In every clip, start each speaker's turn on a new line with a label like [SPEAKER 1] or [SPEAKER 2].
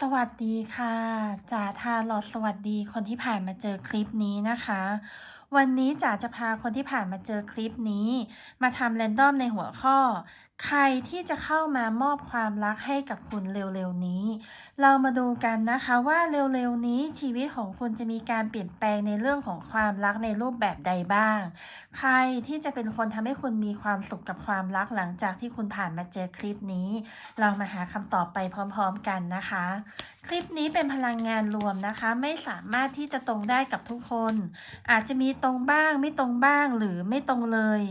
[SPEAKER 1] สวัสดีค่ะจ๋าทาลอดสวัสดีคนที่ผ่านมาเจอคลิปนี้นะคะ วันนี้จ๋าจะพาคนที่ผ่านมาเจอคลิปนี้ มาทำแรนดอมในหัวข้อ ใครที่จะเข้ามามอบความรักให้กับคุณเร็วๆนี้ เรามาดูกันนะคะว่าเร็วๆนี้ชีวิตของคุณจะมีการเปลี่ยนแปลงในเรื่องของความรักในรูปแบบใดบ้าง ใครที่จะเป็นคนทำให้คุณมีความสุขกับความรักหลังจากที่คุณผ่านมาเจอคลิปนี้ เรามาหาคำตอบไปพร้อมๆกันนะคะ คลิปนี้เป็นพลังงานรวมนะคะ ไม่สามารถที่จะตรงได้กับทุกคน อาจจะมีตรงบ้างไม่ตรงบ้างหรือไม่ตรงเลย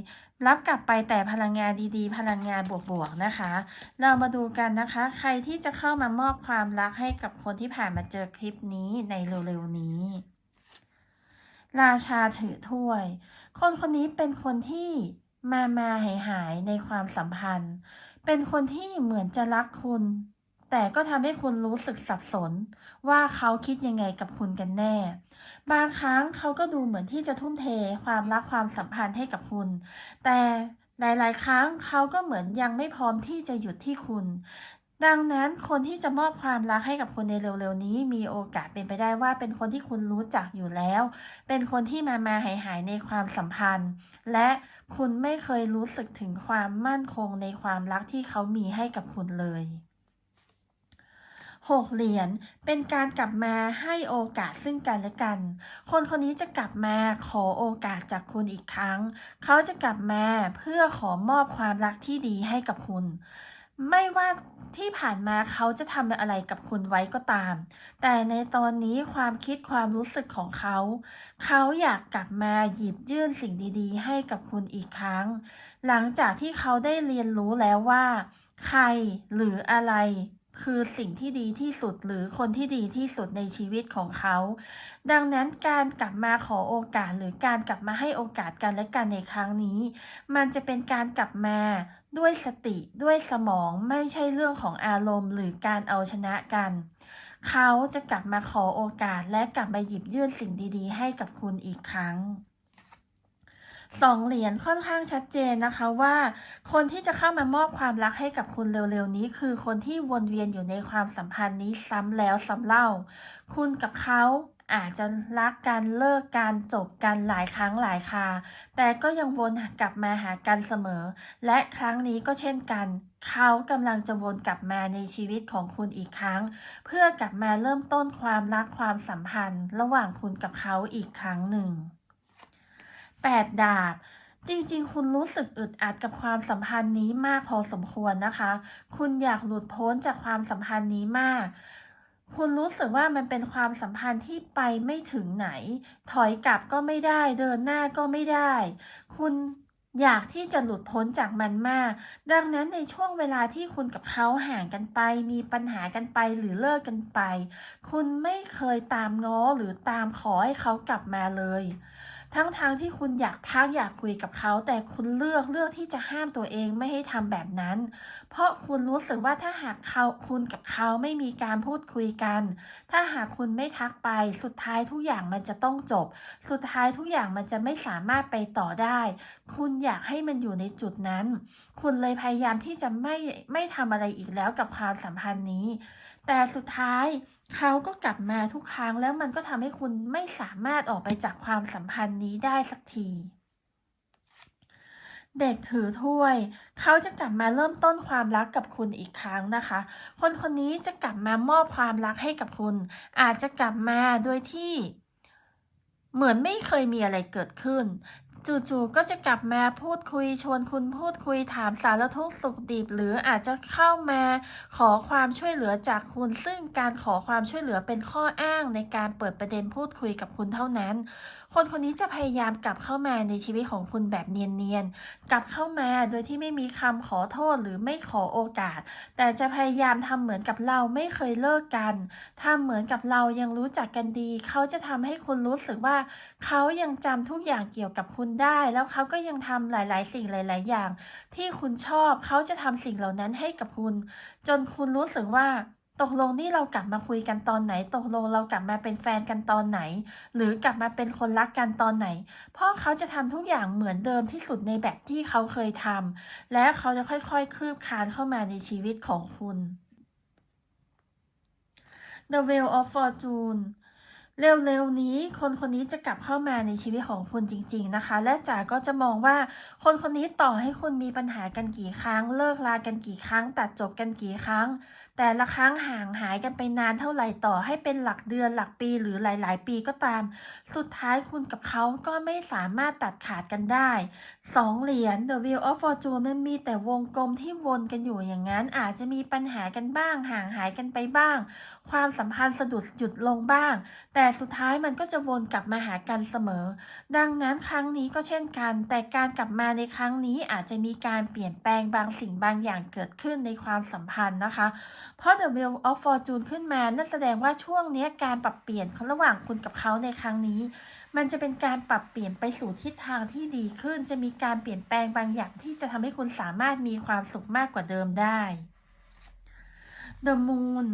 [SPEAKER 1] รับกลับไปแต่พลังงานดีๆ พลังงานบวกๆนะคะ เรามาดูกันนะคะ ใครที่จะเข้ามามอบความรักให้กับคนที่ผ่านมาเจอคลิปนี้ในเร็วๆนี้ ราชาถือถ้วย คนคนนี้เป็นคนที่มามาหายหายในความสัมพันธ์ เป็นคนที่เหมือนจะรักคุณ แต่ก็ทำให้คุณรู้สึกสับสน ว่าเขาคิดยังไงกับคุณกันแน่ บางครั้งเขาก็ดูเหมือนที่จะทุ่มเทความรักความสัมพันธ์ให้กับคุณ แต่หลาย ๆ ครั้งเขาก็เหมือนยังไม่พร้อมที่จะหยุดที่คุณ ดังนั้นคนที่จะมอบความรักให้กับคุณในเร็ว ๆ นี้ มีโอกาสเป็นไปได้ว่าเป็นคนที่คุณรู้จักอยู่แล้ว เป็นคนที่มามาหายหายๆในความสัมพันธ์ และคุณไม่เคยรู้สึกถึงความมั่นคงในความรักที่เขามีให้กับคุณเลย หกเหรียญเป็นการกลับมาให้โอกาสซึ่งกันและกัน คนคนนี้จะกลับมาขอโอกาสจากคุณอีกครั้ง เขาจะกลับมาเพื่อขอมอบความรักที่ดีให้กับคุณ ไม่ว่าที่ผ่านมาเขาจะทำอะไรกับคุณไว้ก็ตาม แต่ในตอนนี้ความคิดความรู้สึกของเขา เขาอยากกลับมาหยิบยื่นสิ่งดีๆ ให้กับคุณอีกครั้ง หลังจากที่เขาได้เรียนรู้แล้วว่า ใครหรืออะไร คือสิ่งที่ดีที่สุดหรือคนที่ดีที่สุดในชีวิตของเขา ดังนั้นการกลับมาขอโอกาสหรือการกลับมาให้โอกาสกันและกันในครั้งนี้ มันจะเป็นการกลับมาด้วยสติด้วยสมองไม่ใช่เรื่องของอารมณ์หรือการเอาชนะกัน เขาจะกลับมาขอโอกาสและกลับมาหยิบยื่นสิ่งดีๆ ให้กับคุณอีกครั้ง สองเหรียญค่อนข้างชัดเจนนะคะว่า คนที่จะเข้ามามอบความรักให้กับคุณเร็วๆนี้ คือคนที่วนเวียนอยู่ในความสัมพันธ์นี้ซ้ำแล้วซ้ำเล่า คุณกับเขาอาจจะรักกันเลิกกันจบกันหลายครั้งหลายคา แต่ก็ยังวนกลับมาหากันเสมอ และครั้งนี้ก็เช่นกัน เขากำลังจะวนกลับมาในชีวิตของคุณอีกครั้ง เพื่อกลับมาเริ่มต้นความรักความสัมพันธ์ ระหว่างคุณกับเขาอีกครั้งหนึ่ง แปดดาบ จริงๆ คุณรู้สึกอึดอัดกับความสัมพันธ์นี้มากพอสมควรนะคะ คุณอยากหลุดพ้นจากความสัมพันธ์นี้มาก คุณรู้สึกว่ามันเป็นความสัมพันธ์ที่ไปไม่ถึงไหน ถอยกลับก็ไม่ได้เดินหน้าก็ไม่ได้ คุณอยากที่จะหลุดพ้นจากมันมาก ดังนั้นในช่วงเวลาที่คุณกับเขาห่างกันไป มีปัญหากันไปหรือเลิกกันไป คุณไม่เคยตามง้อหรือตามขอให้เขากลับมาเลย ทั้งๆทที่คุณอยากทักอยากคุยกับเขา แต่คุณเลือกเลือกที่จะห้ามตัวเองไม่ให้ทำแบบนั้น เพราะคุณรู้สึกว่าถ้าหากเขาคุณกับเขาไม่มีการพูดคุยกัน ถ้าหากคุณไม่ทักไป สุดท้ายทุกอย่างมันจะต้องจบ สุดท้ายทุกอย่างมันจะไม่สามารถไปต่อได้ คุณอยากให้มันอยู่ในจุดนั้น คุณเลยพยายามที่จะไม่ไม่ทำอะไรอีกแล้วกับความสัมพันธ์นี้ แต่สุดท้ายเขาก็กลับมาทุกครั้งแล้วมันก็ทำให้คุณไม่สามารถออกไปจากความสัมพันธ์นี้ได้สักที เด็กถือถ้วย เขาจะกลับมาเริ่มต้นความรักกับคุณอีกครั้งนะคะ คนคนนี้จะกลับมามอบความรักให้กับคุณ อาจจะกลับมาโดยที่ เหมือนไม่เคยมีอะไรเกิดขึ้นจู่ๆก็จะกลับมาพูดคุยชวนคุณพูดคุยถามสารทุกข์สุขดิบ หรืออาจจะเข้ามาขอความช่วยเหลือจากคุณ ซึ่งการขอความช่วยเหลือเป็นข้ออ้างในการเปิดประเด็นพูดคุยกับคุณเท่านั้นคนคนนี้จะพยายามกลับเข้ามาในชีวิตของคุณแบบเนียนๆ กลับเข้ามาโดยที่ไม่มีคำขอโทษหรือไม่ขอโอกาส แต่จะพยายามทำเหมือนกับเราไม่เคยเลิกกันทำเหมือนกับเรายังรู้จักกันดี เขาจะทำให้คุณรู้สึกว่า เขายังจำทุกอย่างเกี่ยวกับคุณได้ แล้วเขาก็ยังทำหลาย ๆ สิ่งหลาย ๆ อย่าง ที่คุณชอบ เขาจะทำสิ่งเหล่านั้นให้กับคุณ จนคุณรู้สึกว่า ตกลงนี่เรากลับมาคุยกันตอนไหน ตกลงเรากลับมาเป็นแฟนกันตอนไหน หรือกลับมาเป็นคนรักกันตอนไหน พ่อเขาจะทำทุกอย่างเหมือนเดิมที่สุดในแบบที่เขาเคยทำและเขาจะค่อยๆ คืบคานเข้ามาในชีวิตของคุณ The Wheel of Fortune เร็วๆนี้คนคนนี้จะกลับเข้ามาในชีวิตของคุณจริง ๆนะคะ และจ๋าก็จะมองว่าคนคนนี้ต่อให้คุณมีปัญหากันกี่ครั้ง เลิกลากันกี่ครั้ง ตัดจบกันกี่ครั้ง แต่ละครั้งห่างหายกันไปนานเท่าไหร่ต่อให้เป็นหลักเดือนหลักปีหรือหลาย ๆ ปีก็ตาม สุดท้ายคุณกับเขาก็ไม่สามารถตัดขาดกันได้สองเหรียญ The Wheel of Fortune มันมีแต่วงกลมที่วนกันอยู่อย่างนั้นอาจจะมีปัญหากันบ้าง ห่างหายกันไปบ้าง ความสัมพันธ์สะดุดหยุดลงบ้าง แต่สุดท้ายมันก็จะวนกลับมาหากันเสมอ ดังนั้นครั้งนี้ก็เช่นกัน แต่การกลับมาในครั้งนี้อาจจะมีการเปลี่ยนแปลงบางสิ่งบางอย่างเกิดขึ้นในความสัมพันธ์นะคะ เพราะ The Wheel of Fortune ขึ้นมานั่นแสดงว่าช่วงนี้การปรับเปลี่ยนระหว่างคุณกับเขาในครั้งนี้ มันจะเป็นการปรับเปลี่ยนไปสู่ทิศทางที่ดีขึ้น จะมีการเปลี่ยนแปลงบางอย่างที่จะทำให้คุณสามารถมีความสุขมากกว่าเดิมได้ The Moon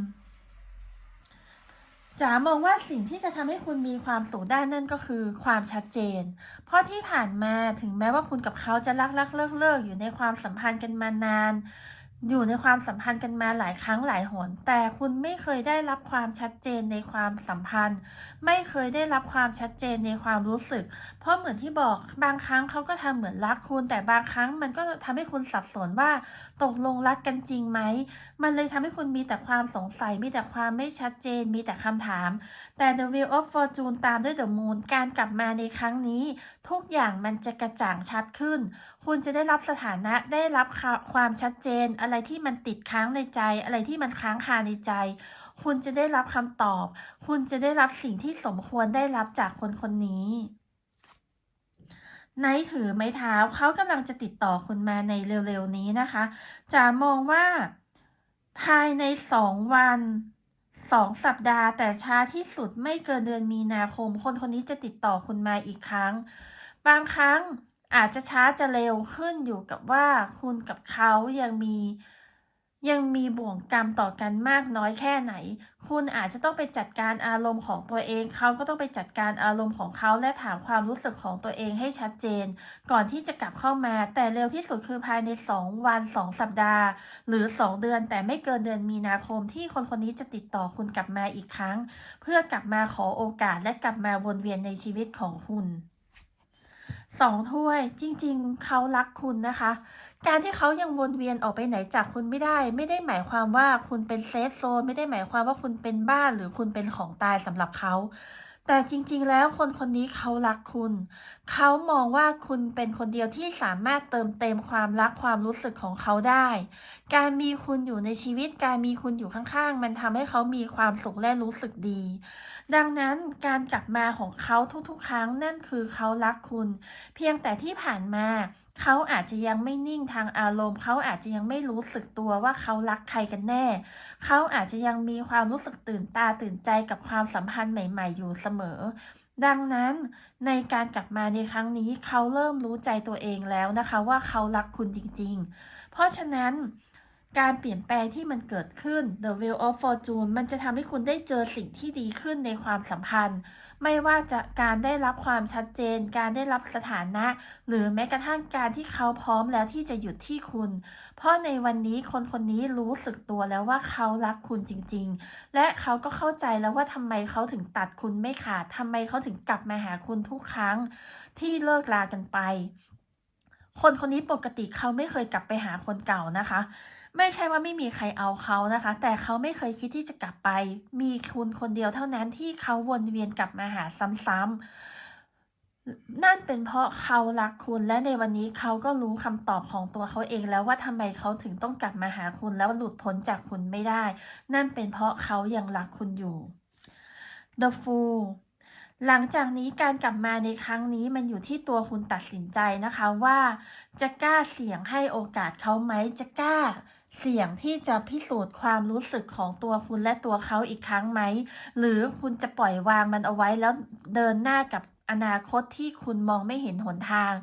[SPEAKER 1] จ๋ามองว่าสิ่งที่จะทำให้คุณมีความสุขได้นั่นก็คือความชัดเจน เพราะที่ผ่านมาถึงแม้ว่าคุณกับเขาจะรักรักเลิกเลิกอยู่ในความสัมพันธ์กันมานาน อยู่ในความสัมพันธ์กันมาหลายครั้งหลายหน แต่คุณไม่เคยได้รับความชัดเจนในความสัมพันธ์ ไม่เคยได้รับความชัดเจนในความรู้สึก เพราะเหมือนที่บอกบางครั้งเขาก็ทำเหมือนรักคุณ แต่บางครั้งมันก็ทำให้คุณสับสนว่าตกลงรักกันจริงไหม มันเลยทำให้คุณมีแต่ความสงสัย มีแต่ความไม่ชัดเจน มีแต่คำถาม แต่ The Wheel of Fortune ตามด้วย The Moon การกลับมาในครั้งนี้ ทุกอย่างมันจะกระจ่างชัดขึ้น คุณจะได้รับสถานะได้รับความชัดเจนอะไรที่มันติดค้างในใจ อะไรที่มันค้างคาในใจ คุณจะได้รับคำตอบ คุณจะได้รับสิ่งที่สมควรได้รับจากคนคนนี้ไนท์ถือไม้เท้าเขากำลังจะติดต่อคุณมาในเร็วๆนี้นะคะ จะมองว่าภายในสองวันสองสัปดาห์ แต่ช้าที่สุดไม่เกินเดือนมีนาคม คนคนนี้จะติดต่อคุณมาอีกครั้ง บางครั้ง อาจจะช้าจะเร็วขึ้นอยู่กับว่าคุณกับเขายังมียังมีบ่วงกรรมต่อกันมากน้อยแค่ไหน คุณอาจจะต้องไปจัดการอารมณ์ของตัวเอง เขาก็ต้องไปจัดการอารมณ์ของเขาและถามความรู้สึกของตัวเองให้ชัดเจน ก่อนที่จะกลับเข้ามา แต่เร็วที่สุดคือภายใน 2 วัน 2 สัปดาห์ หรือ 2 เดือน แต่ไม่เกินเดือนมีนาคมที่คนคนนี้จะติดต่อคุณกลับมาอีกครั้ง เพื่อกลับมาขอโอกาสและกลับมาวนเวียนในชีวิตของคุณ สองถ้วยจริงๆ เขารักคุณนะคะ การที่เขายังวนเวียนออกไปไหนจากคุณไม่ได้ ไม่ได้หมายความว่าคุณเป็นเซฟโซนไม่ได้หมายความว่าคุณเป็นบ้านหรือคุณเป็นของตายสำหรับเขา แต่จริงๆ แล้วคนคนนี้เขารักคุณ เขามองว่าคุณเป็นคนเดียวที่สามารถเติมเต็มความรักความรู้สึกของเขาได้ การมีคุณอยู่ในชีวิต การมีคุณอยู่ข้างๆ มันทำให้เขามีความสุขและรู้สึกดี ดังนั้นการกลับมาของเขาทุกๆ ครั้งนั่นคือเขารักคุณ เพียงแต่ที่ผ่านมา เขาอาจจะยังไม่นิ่งทางอารมณ์ เขาอาจจะยังไม่รู้สึกตัวว่าเขารักใครกันแน่ เขาอาจจะยังมีความรู้สึกตื่นตาตื่นใจกับความสัมพันธ์ใหม่ ๆ อยู่เสมอ ดังนั้นในการกลับมาในครั้งนี้เขาเริ่มรู้ใจตัวเองแล้วนะคะว่าเขารักคุณจริง ๆ เพราะฉะนั้นการเปลี่ยนแปลงที่มันเกิดขึ้น The Wheel of Fortune มันจะทำให้คุณได้เจอสิ่งที่ดีขึ้นในความสัมพันธ์ ไม่ว่าจะการได้รับความชัดเจน การได้รับสถานะ หรือแม้กระทั่งการที่เขาพร้อมแล้วที่จะหยุดที่คุณ เพราะในวันนี้คนคนนี้รู้สึกตัวแล้วว่าเขารักคุณจริง ๆ และเขาก็เข้าใจแล้วว่าทำไมเขาถึงตัดคุณไม่ขาดทำไมเขาถึงกลับมาหาคุณทุกครั้ง ที่เลิกลากันไปคนคนนี้ปกติเขาไม่เคยกลับไปหาคนเก่านะคะ ไม่ใช่ว่าไม่มีใครเอาเขานะคะ แต่เขาไม่เคยคิดที่จะกลับไป มีคุณคนเดียวเท่านั้นที่เขาวนเวียนกลับมาหาซ้ำๆนั่นเป็นเพราะเขารักคุณและในวันนี้เขาก็รู้คำตอบของตัวเขาเองแล้วว่าทำไมเขาถึงต้องกลับมาหาคุณแล้วหลุดพ้นจากคุณไม่ได้ นั่นเป็นเพราะเขายังรักคุณอยู่ The Fool หลังจากนี้การกลับมาในครั้งนี้มันอยู่ที่ตัวคุณตัดสินใจนะคะว่าจะกล้าเสี่ยงให้โอกาสเขาไหมจะกล้าเสี่ยงที่จะพิสูจน์ความรู้สึกของตัวคุณและตัวเขาอีกครั้งไหม หรือคุณจะปล่อยวางมันเอาไว้แล้วเดินหน้ากับอนาคตที่คุณมองไม่เห็นหนทาง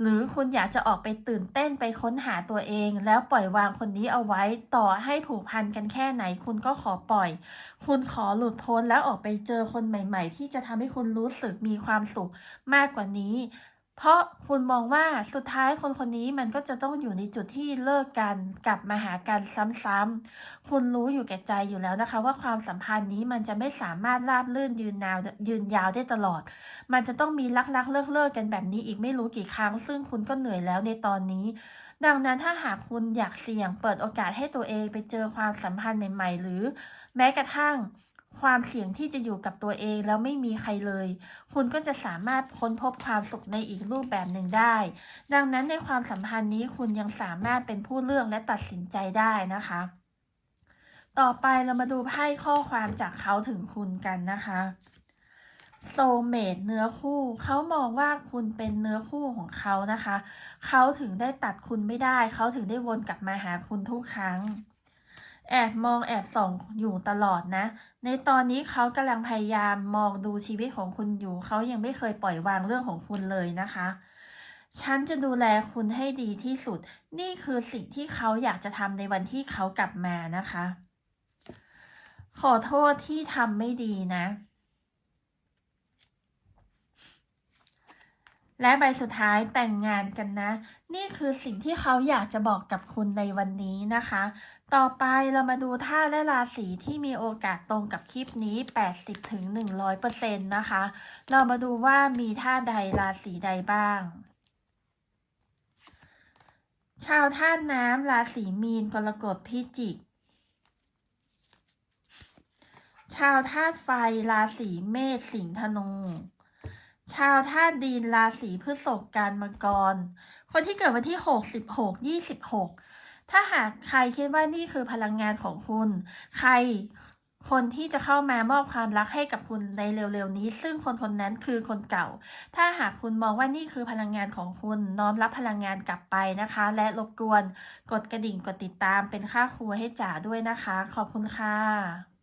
[SPEAKER 1] หรือคุณอยากจะออกไปตื่นเต้นไปค้นหาตัวเอง แล้วปล่อยวางคนนี้เอาไว้ต่อให้ผูกพันกันแค่ไหน คุณก็ขอปล่อย คุณขอหลุดพ้นแล้วออกไปเจอคนใหม่ ๆ ที่จะทำให้คุณรู้สึกมีความสุขมากกว่านี้ เพราะคุณมองว่าสุดท้ายคนคนนี้มันก็จะต้องอยู่ในจุดที่เลิกกันกลับมาหากันซ้ำๆคุณรู้อยู่แก่ใจอยู่แล้วนะคะ ว่าความสัมพันธ์นี้มันจะไม่สามารถราบรื่นยืนยาวยืนยาวได้ตลอด มันจะต้องมีรักๆเลิกเลิกกันแบบนี้อีกไม่รู้กี่ครั้ง ซึ่งคุณก็เหนื่อยแล้วในตอนนี้ ดังนั้นถ้าหากคุณอยากเสี่ยง เปิดโอกาสให้ตัวเองไปเจอความสัมพันธ์ใหม่ ๆ หรือ แม้กระทั่ง ความเสี่ยงที่จะอยู่กับตัวเองแล้วไม่มีใครเลย คุณก็จะสามารถค้นพบความสุขในอีกรูปแบบหนึ่งได้ ดังนั้นในความสัมพันธ์นี้คุณยังสามารถเป็นผู้เลือกและตัดสินใจได้นะคะ ต่อไปเรามาดูไพ่ข้อความจากเขาถึงคุณกันนะคะโซเมดเนื้อคู่ เขามองว่าคุณเป็นเนื้อคู่ของเขานะคะ เขาถึงได้ตัดคุณไม่ได้ เขาถึงได้วนกลับมาหาคุณทุกครั้ง แอบมองแอบส่องอยู่ตลอดนะ ในตอนนี้เขากำลังพยายามมองดูชีวิตของคุณอยู่ เขายังไม่เคยปล่อยวางเรื่องของคุณเลยนะคะ ฉันจะดูแลคุณให้ดีที่สุด นี่คือสิ่งที่เขาอยากจะทำในวันที่เขากลับมานะคะ ขอโทษที่ทำไม่ดีนะ และใบสุดท้ายแต่งงานกันนะ นี่คือสิ่งที่เขาอยากจะบอกกับคุณในวันนี้นะคะ ต่อไปเรามาดูท่าและราศีที่มีโอกาสตรงกับคลิปนี้ 80ถึง100%นะคะ เรามาดูว่ามีท่าใดราศีใดบ้าง ชาวธาตุน้ำราศีมีนกรกฎพิจิก ชาวธาตุไฟราศีเมษสิงห์ธนูชาวธาตุดินราศีพฤษภกันมังกร คนที่เกิดวันที่ 6 16 26 ถ้าหากใครคิดว่านี่คือพลังงานของคุณ ใครคนที่จะเข้ามามอบความรักให้กับคุณในเร็วๆนี้ ซึ่งคนคนนั้นคือคนเก่า ถ้าหากคุณมองว่านี่คือพลังงานของคุณ น้อมรับพลังงานกลับไปนะคะ และรบกวน กดกระดิ่งกดติดตามเป็นค่าครัวให้จ๋าด้วยนะคะ ขอบคุณค่ะ